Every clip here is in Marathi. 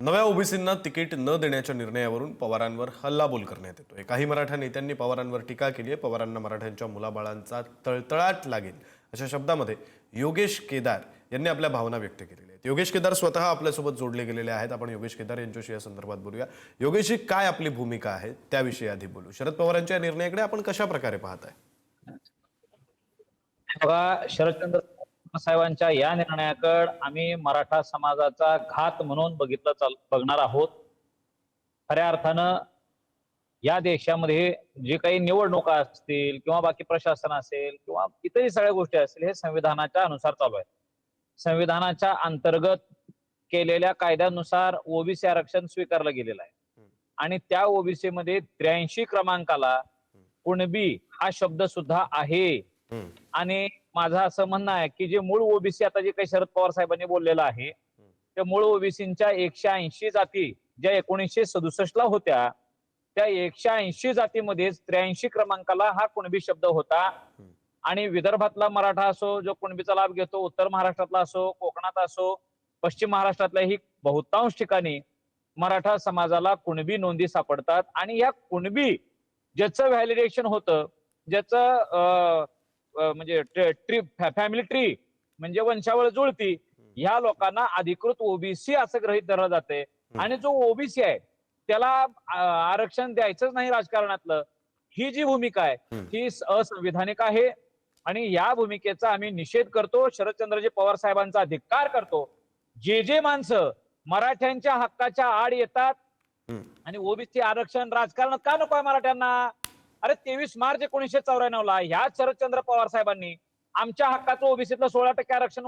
नव्या ओबीसींना तिकीट न देण्याच्या निर्णयावरून पवारांवर हल्लाबोल करण्यात येतोय काही मराठा नेत्यांनी पवारांवर टीका केली आहे. पवारांना मराठ्यांच्या मुलाबाळांचा तळतळाट लागेल अशा शब्दामध्ये योगेश केदार यांनी आपल्या भावना व्यक्त केलेल्या आहेत. योगेश केदार स्वतः आपल्यासोबत जोडले गेलेले आहेत. आपण योगेश केदार यांच्याशी या संदर्भात बोलूया. योगेशजी काय आपली भूमिका आहे? त्याविषयी आधी बोलू. शरद पवारांच्या निर्णयाकडे आपण कशा प्रकारे पाहताय? बघा शरदचंद्र साहेबांच्या या निर्णयाकडे आम्ही मराठा समाजाचा घात म्हणून बघितलं चाल बघणार आहोत. खऱ्या अर्थानं या देशामध्ये जे काही निवडणुका असतील किंवा बाकी प्रशासन असेल किंवा इतरही सगळ्या गोष्टी असतील हे संविधानाच्या अनुसार चालू आहे संविधानाच्या अंतर्गत केलेल्या कायद्यानुसार ओबीसी आरक्षण स्वीकारलं गेलेलं आहे. आणि त्या ओबीसी मध्ये त्र्याऐंशी क्रमांकाला कुणबी हा शब्द सुद्धा आहे. आणि माझं असं म्हणणं आहे की जे मूळ ओबीसी आता जे काही शरद पवार साहेबांनी बोललेलं आहे त्या मूळ ओबीसीच्या एकशे ऐंशी जाती ज्या एकोणीसशे सदुसष्ट ला होत्या त्या एकशे ऐंशी जातीमध्ये त्र्याऐंशी क्रमांकाला हा कुणबी शब्द होता. आणि विदर्भातला मराठा असो जो कुणबीचा लाभ घेतो उत्तर महाराष्ट्रातला असो कोकणात असो पश्चिम महाराष्ट्रातल्या ही बहुतांश ठिकाणी मराठा समाजाला कुणबी नोंदी सापडतात. आणि या कुणबी ज्याचं व्हॅलिडेशन होतं ज्याचं अं, म्हणजे ट्री फॅमिली ट्री म्हणजे वंशावळ जुळती. ह्या लोकांना अधिकृत ओबीसी असं गृहीत धरलं जाते. आणि जो ओबीसी आहे त्याला आरक्षण द्यायचंच नाही राजकारणातलं. ही जी भूमिका आहे. ही असंविधानिक आहे. आणि या भूमिकेचा आम्ही निषेध करतो. शरदचंद्रजी पवार साहेबांचा धिक्कार करतो. जे जे माणसं मराठ्यांच्या हक्काच्या आड येतात. आणि ओबीसी आरक्षण राजकारणात का नको आहे मराठ्यांना? अरे तेवीस मार्च एकोणीसशे चौऱ्याण्णव ला ह्या शरदचंद्र पवार साहेबांनी आमच्या हक्काचं ओबीसीतलं सोळा टक्के आरक्षण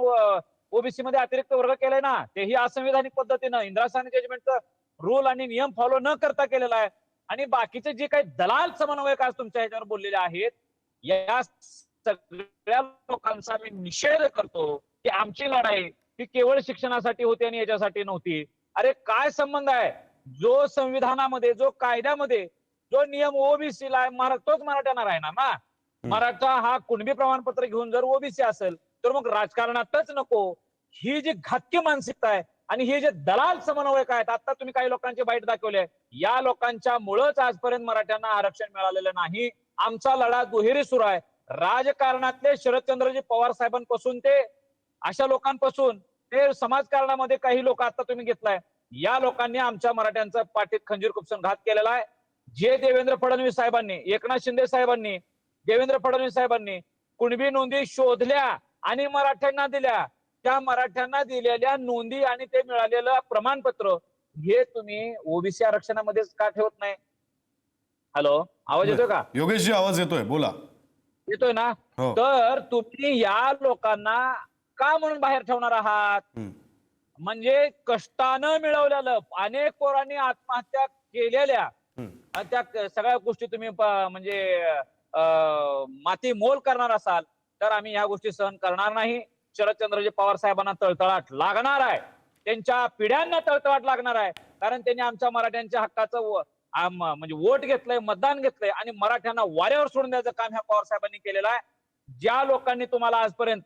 ओबीसी मध्ये अतिरिक्त वर्ग केलाय ना. तेही असंविधानिक पद्धतीनं इंदिरासानी जजमेंटचं रूल आणि नियम फॉलो न करता केलेला आहे. आणि बाकीचे जे काही दलाल समन्वयक आज तुमच्या ह्याच्यावर बोललेले आहेत या सगळ्या लोकांचा मी निषेध करतो की आमची लढाई ती केवळ शिक्षणासाठी होती आणि याच्यासाठी नव्हती. अरे काय संबंध आहे? जो संविधानामध्ये जो कायद्यामध्ये जो नियम ओबीसीला आहे मरा- तोच मराठ्यांना राहणार ना? मराठा हा कुणबी प्रमाणपत्र घेऊन जर ओबीसी असेल तर मग राजकारणातच नको. ही जी घातकी मानसिकता आहे आणि हे जे दलाल समन्वयक आहेत आता तुम्ही काही लोकांचे बाईट दाखवले या लोकांच्या मुळेच आजपर्यंत मराठ्यांना आरक्षण मिळालेलं नाही. आमचा लढा दुहेरी सुरू आहे. राजकारणातले शरदचंद्रजी पवार साहेबांपासून ते अशा लोकांपासून ते समाजकारणामध्ये काही लोक आता तुम्ही घेतलाय. या लोकांनी आमच्या मराठ्यांचा पाठीत खंजीर खुपसून घात केलेला आहे. जे देवेंद्र फडणवीस साहेबांनी एकनाथ शिंदे साहेबांनी देवेंद्र फडणवीस साहेबांनी कुणबी नोंदी शोधल्या आणि मराठ्यांना दिल्या त्या मराठ्यांना दिलेल्या नोंदी आणि ते मिळालेलं प्रमाणपत्र हे तुम्ही ओबीसी आरक्षणामध्येच का ठेवत नाही? हॅलो आवाज येतोय का? योगेशजी आवाज येतोय. बोला. येतोय ना? हो. तर तुम्ही या लोकांना का म्हणून बाहेर ठेवणार आहात. म्हणजे कष्टानं मिळवलेलं अनेक पोरांनी आत्महत्या केलेल्या. आणि त्या सगळ्या गोष्टी तुम्ही म्हणजे माती मोल करणार असाल तर आम्ही या गोष्टी सहन करणार नाही. शरदचंद्रजी पवार साहेबांना तळतळाट लागणार आहे. त्यांच्या पिढ्यांना तळतळाट लागणार आहे. कारण त्यांनी आमच्या मराठ्यांच्या हक्काचं म्हणजे वोट घेतलंय मतदान घेतलंय आणि मराठ्यांना वाऱ्यावर सोडून द्यायचं काम ह्या पवार साहेबांनी केलेलं आहे. ज्या लोकांनी तुम्हाला आजपर्यंत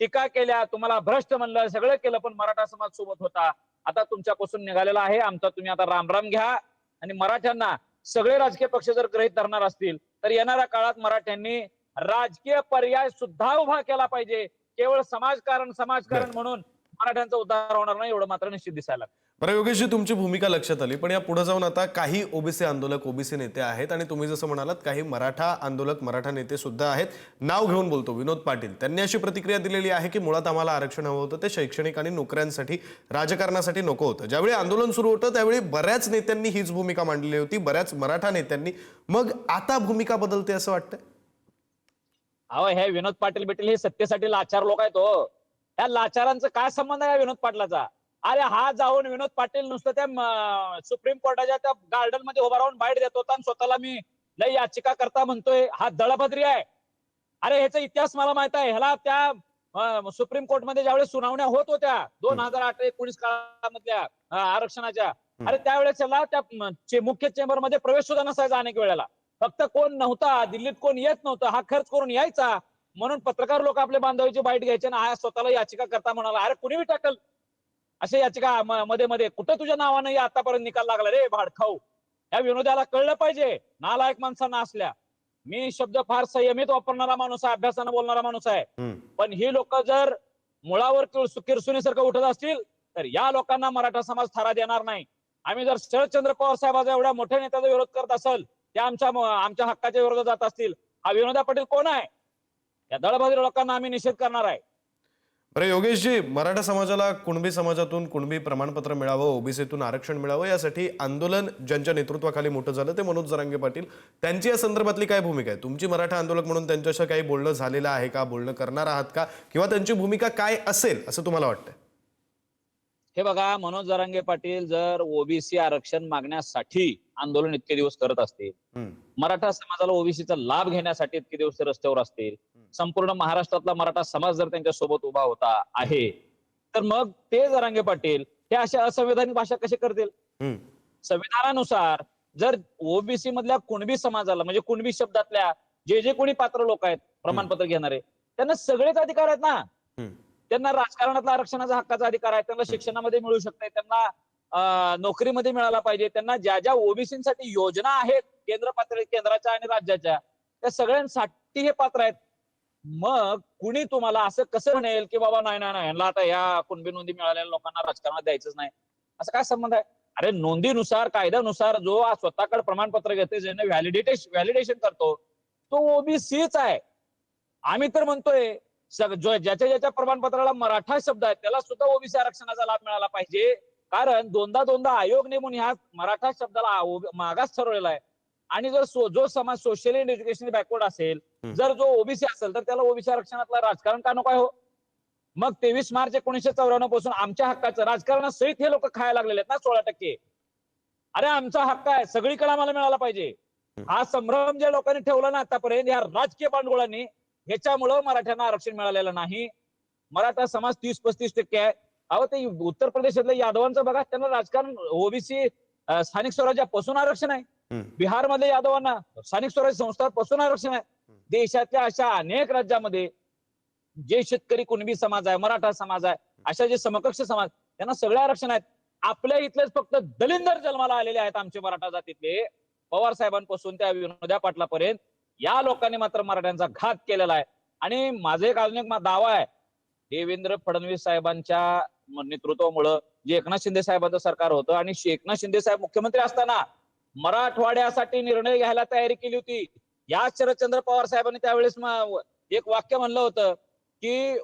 टीका केल्या तुम्हाला भ्रष्ट म्हणलं सगळं केलं पण मराठा समाज सोबत होता. आता तुमच्यापासून निघालेला आहे. आमचा तुम्ही आता रामराम घ्या. आणि मराठ्यांना सगळे राजकीय पक्ष जर गृहीत धरणार असतील तर येणाऱ्या काळात मराठ्यांनी राजकीय पर्याय सुद्धा उभा केला पाहिजे केवळ समाजकारण समाजकारण म्हणून मराठ्यांचा उद्धार होणार नाही एवढं मात्र निश्चित दिसायला. बरं योगेशजी तुमची भूमिका लक्षात आली पण या पुढे जाऊन आता काही ओबीसी आंदोलक ओबीसी नेते आहेत आणि तुम्ही जसं म्हणालात काही मराठा आंदोलक मराठा नेते सुद्धा आहेत. नाव घेऊन बोलतो विनोद पाटील. त्यांनी अशी प्रतिक्रिया दिलेली आहे की मुळात आम्हाला आरक्षण हवं होतं ते शैक्षणिक आणि नोकऱ्यांसाठी राजकारणासाठी नको होतं. ज्यावेळी आंदोलन सुरू होतं त्यावेळी बऱ्याच नेत्यांनी हीच भूमिका मांडलेली होती बऱ्याच मराठा नेत्यांनी. मग आता भूमिका बदलते असं वाटतंय? अहो हे विनोद पाटील बिटील हे सत्तेसाठी लाचार लोक आहेत हो. त्या लाचारांचं काय संबंध आहे विनोद पाटलाचा? अरे हा जाऊन विनोद पाटील नुसतं त्या सुप्रीम कोर्टाच्या त्या गार्डनमध्ये उभा राहून बाईट देत होता आणि स्वतःला मी लय याचिका करता म्हणतोय. हा दळभद्री आहे. अरे ह्याचा इतिहास मला माहीत आहे. ह्याला त्या सुप्रीम कोर्टमध्ये ज्यावेळेस सुनावण्या होत होत्या दोन हजार आठ एकोणीस काळामधल्या आरक्षणाच्या अरे त्यावेळेस त्याला त्या मुख्य चेंबरमध्ये प्रवेश सुद्धा नसायचा अनेक वेळेला. फक्त कोण नव्हता दिल्लीत कोण येत नव्हतं हा खर्च करून यायचा. म्हणून पत्रकार लोक आपल्या बांधवाची बाईट घ्यायचे ना हा स्वतःला याचिका करता म्हणाला. अरे कुणी टाकल. असे याचिका मध्ये मध्ये. कुठं तुझ्या नावानं आतापर्यंत निकाल लागला रे भाडखाऊ? या विनोदाला कळलं पाहिजे. नालायक माणसांना असल्या. मी शब्द फार संयमित वापरणारा माणूस आहे अभ्यासानं बोलणारा माणूस आहे. पण ही लोक जर मुळावर किरसु- किरसुनीसारखं उठत असतील तर या लोकांना मराठा समाज थारा देणार नाही. आम्ही जर शरदचंद्र पवार साहेबाचा एवढ्या मोठ्या नेत्याचा विरोध करत असेल ते आमच्या आमच्या हक्काच्या विरोधात जात असतील. हा विनोदा पटेल कोण आहे? या दळभद्र लोकांना आम्ही निषेध करणार आहे. बरं योगेशजी मराठा समाजाला कुणबी समाजातून कुणबी प्रमाणपत्र मिळावं ओबीसीतून आरक्षण मिळावं यासाठी आंदोलन ज्यांच्या नेतृत्वाखाली मोठं झालं ते मनोज जरांगे पाटील. त्यांची या संदर्भातली काय भूमिका आहे? तुमची मराठा आंदोलक म्हणून त्यांच्याशी काही बोलणं झालेलं आहे का? बोलणं करणार आहात का? किंवा त्यांची भूमिका काय असेल असं तुम्हाला वाटतं हे बघा मनोज जरांगे पाटील जर ओबीसी आरक्षण मागण्यासाठी आंदोलन इतके दिवस करत असतील. मराठा समाजाला ओबीसीचा लाभ घेण्यासाठी इतके दिवस रस्त्यावर असतील संपूर्ण महाराष्ट्रातला मराठा समाज जर त्यांच्यासोबत उभा होता आहे तर मग ते जरांगे पाटील हे अशा असंवैधानिक भाषा कशी करतील. संविधानानुसार जर ओबीसी मधल्या कुणबी समाजाला म्हणजे कुणबी शब्दातल्या जे जे कोणी पात्र लोक आहेत प्रमाणपत्र घेणारे त्यांना सगळेच अधिकार आहेत ना. त्यांना राजकारणातला आरक्षणाचा हक्काचा अधिकार आहे त्यांना शिक्षणामध्ये मिळू शकते त्यांना नोकरीमध्ये मिळाला पाहिजे त्यांना ज्या ज्या ओबीसीसाठी योजना आहेत केंद्र पातळी केंद्राच्या आणि राज्याच्या त्या सगळ्यांसाठी हे पात्र आहेत मग कुणी तुम्हाला असं कसं म्हणेल की बाबा नाही नाही नाही यांना आता या कुणबी नोंदी मिळालेल्या लोकांना राजकारणात द्यायचंच नाही. असं काय संबंध आहे? अरे नोंदीनुसार कायद्यानुसार जो स्वतःकडे प्रमाणपत्र घेते ज्याने व्हॅलिडेटेश व्हॅलिडेशन करतो तो ओबीसीच आहे. आम्ही तर म्हणतोय जो- ज्याच्या ज्याच्या प्रमाणपत्राला मराठा शब्द आहे त्याला सुद्धा ओबीसी आरक्षणाचा लाभ मिळाला पाहिजे. कारण दोनदा दोनदा आयोग नेमून ह्या मराठा शब्दाला मागास ठरवलेला आहे. आणि जर जो समाज सोशली अँड एज्युकेशनली बॅकवर्ड असेल. जर जो ओबीसी असेल तर त्याला ओबीसी आरक्षणातलं राजकारण का नको आहे हो? मग तेवीस मार्च एकोणीशे चौऱ्याण्णवपासून आमच्या हक्काचं राजकारणासहित हे लोक खायला लागलेले आहेत ना सोळा टक्के. अरे आमचा हक्क आहे सगळीकडे आम्हाला मिळाला पाहिजे. हा संभ्रम ज्या लोकांनी ठेवला ना आतापर्यंत या राजकीय भांडवळांनी ह्याच्यामुळं मराठ्यांना आरक्षण मिळालेलं नाही. मराठा समाज तीस पस्तीस टक्के आहे. अहो ते उत्तर प्रदेशातल्या यादवांचं बघा त्यांना राजकारण ओबीसी स्थानिक स्वराज्यापासून आरक्षण आहे. हम्म. बिहारमध्ये यादवांना स्थानिक स्वराज्य संस्थांपासून आरक्षण आहे. देशातल्या अशा अनेक राज्यामध्ये जे शेतकरी कुणबी समाज आहे मराठा समाज आहे अशा जे समकक्ष समाज त्यांना सगळे आरक्षण आहेत. आपल्या इथलेच फक्त दलिंदर जन्माला आलेले आहेत आमचे मराठा जातीतले. पवार साहेबांपासून त्या विनोद्या पाटलापर्यंत या लोकांनी मात्र मराठ्यांचा घात केलेला आहे. आणि माझा एक अजून एक मा- दावा आहे. देवेंद्र फडणवीस साहेबांच्या नेतृत्वामुळं जे एकनाथ शिंदे साहेबांचं सरकार होतं आणि एकनाथ शिंदे साहेब मुख्यमंत्री असताना मराठवाड्यासाठी निर्णय घ्यायला तयारी केली होती. या शरदचंद्र पवार साहेबांनी त्यावेळेस एक वाक्य म्हणलं होतं की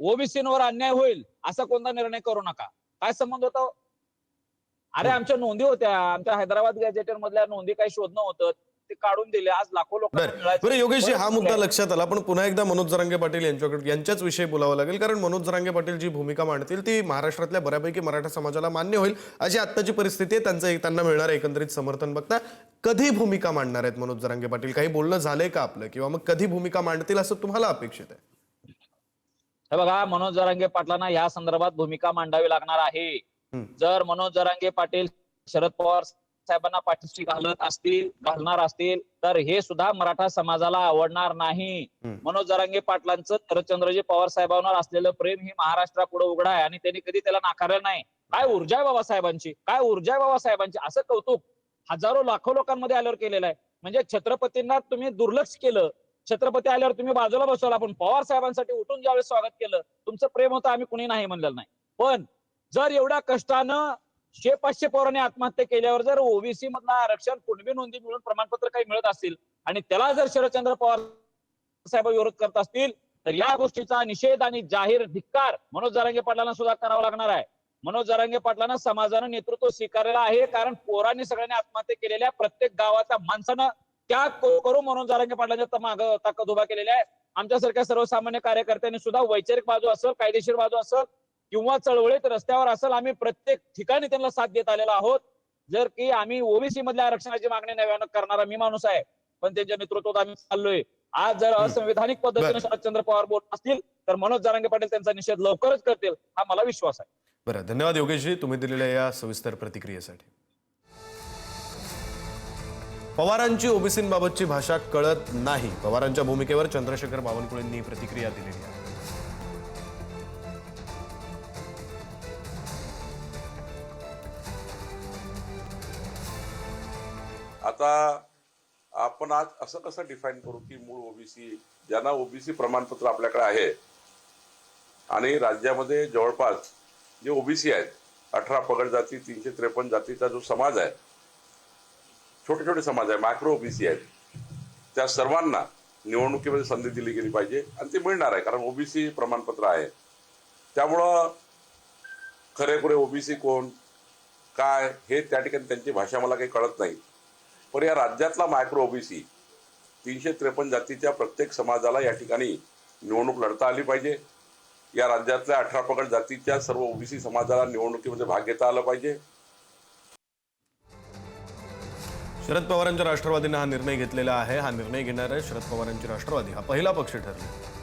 ओबीसीवर अन्याय होईल असा कोणता निर्णय करू नका. काय संबंध होता? अरे आमच्या नोंदी होत्या. आमच्या हैदराबाद गॅजेटर मधल्या नोंदी काही शोधणं होतं. ते काढून दिले. आज लाखो लोक बरं. योगेशजी हा मुद्दा लक्षात आला. पण पुन्हा एकदा मनोज जरांगे पाटील यांच्याकडे यांच्याच विषयी बोलावं लागेल. कारण मनोज जरांगे पाटील जी भूमिका मांडतील ती महाराष्ट्रातल्या बऱ्यापैकी मराठा समाजाला मान्य होईल. अशी आत्ताची परिस्थिती आहे. त्यांचं एक- त्यांना मिळणारं एकंदरीत समर्थन बघता कधी भूमिका मांडणार आहेत मनोज जरांगे पाटील? काही बोलणं झालंय का आपलं? किंवा मग कधी भूमिका मांडतील असं तुम्हाला अपेक्षित आहे? हे बघा मनोज जरांगे पाटलांना या संदर्भात भूमिका मांडावी लागणार आहे. जर मनोज जरांगे पाटील शरद पवार साहेबांना पाठीशी घालत असतील घालणार असतील तर हे सुद्धा मराठा समाजाला आवडणार नाही. मनोज जरांगे पाटलांचं शरदचंद्रजी पवार साहेबांवर असलेलं प्रेम ही महाराष्ट्रापुढे उघड आहे आणि त्यांनी कधी त्याला नाकारलं नाही. काय ऊर्जा आहे बाबासाहेबांची काय ऊर्जा आहे बाबासाहेबांची असं कौतुक हजारो लाखो लोकांमध्ये आल्यावर केलेलं आहे. म्हणजे छत्रपतींना तुम्ही दुर्लक्ष केलं. छत्रपती आल्यावर तुम्ही बाजूला बसवला. पण पवार साहेबांसाठी उठून ज्यावेळेस स्वागत केलं तुमचं प्रेम होतं आम्ही कुणी नाही म्हणलेलं नाही. पण जर एवढ्या कष्टानं शे पाचशे पोरांनी आत्महत्या केल्यावर जर ओबीसी मधला आरक्षण कुणबी नोंदी मिळून प्रमाणपत्र काही मिळत असतील आणि त्याला जर शरदचंद्र पवार साहेब विरोध करत असतील तर या गोष्टीचा निषेध आणि जाहीर धिक्कार मनोज जरांगे पाटलांना सुद्धा करावा लागणार आहे. मनोज जरांगे पाटलांना समाजानं नेतृत्व स्वीकारलेलं आहे कारण पोरांनी सगळ्यांनी आत्महत्या केलेल्या प्रत्येक गावाच्या माणसानं त्याग करून मनोज जरांगे पाटलांच्या माग ताकद उभा केलेल्या आहे. आमच्यासारख्या सर्वसामान्य कार्यकर्त्यांनी सुद्धा वैचारिक बाजू असेल कायदेशीर बाजू असेल किंवा चळवळीत रस्त्यावर असेल आम्ही प्रत्येक ठिकाणी त्यांना साथ देत आलेलो आहोत. जर की आम्ही ओबीसी मधल्या आरक्षणाची मागणी नव्यानं करणारा मी माणूस आहे. पण त्यांच्या नेतृत्वात आम्ही चाललोय. आज जर असंविधानिक पद्धतीने. शरदचंद्र पवार बोलत असतील तर मनोज जरांगे पाटील त्यांचा निषेध लवकरच करतील हा मला विश्वास आहे. बरं धन्यवाद योगेशजी तुम्ही दिलेल्या या सविस्तर प्रतिक्रियेसाठी. पवारांची ओबीसींबाबतची भाषा कळत नाही. पवारांच्या भूमिकेवर चंद्रशेखर बावनकुळेंनी प्रतिक्रिया दिलेली आहे. आता आपण आज असं कसं डिफाईन करू की मूळ ओबीसी ज्यांना ओबीसी प्रमाणपत्र आपल्याकडे आहे आणि राज्यामध्ये जवळपास जे ओबीसी आहेत अठरा पगड जाती तीनशे त्रेपन्न जातीचा जो समाज आहे छोटे छोटे समाज आहे मायक्रो ओबीसी आहेत त्या सर्वांना निवडणुकीमध्ये संधी दिली गेली पाहिजे आणि ते मिळणार आहे कारण ओबीसी प्रमाणपत्र आहे. त्यामुळं खरेखुरे ओबीसी कोण काय हे त्या ठिकाणी त्यांची भाषा मला काही कळत नाही. पण या राज्यातला मायक्रो ओबीसी तीनशे त्रेपन्न जातीच्या प्रत्येक समाजाला या ठिकाणी निवडणूक लढता आली पाहिजे. या राज्यातल्या अठरा पगड जातीच्या सर्व ओबीसी समाजाला निवडणुकीमध्ये भाग घेता आला पाहिजे. शरद पवारांच्या राष्ट्रवादीनं हा निर्णय घेतलेला आहे. हा निर्णय घेणारे शरद पवारांची राष्ट्रवादी हा पहिला पक्ष ठरला.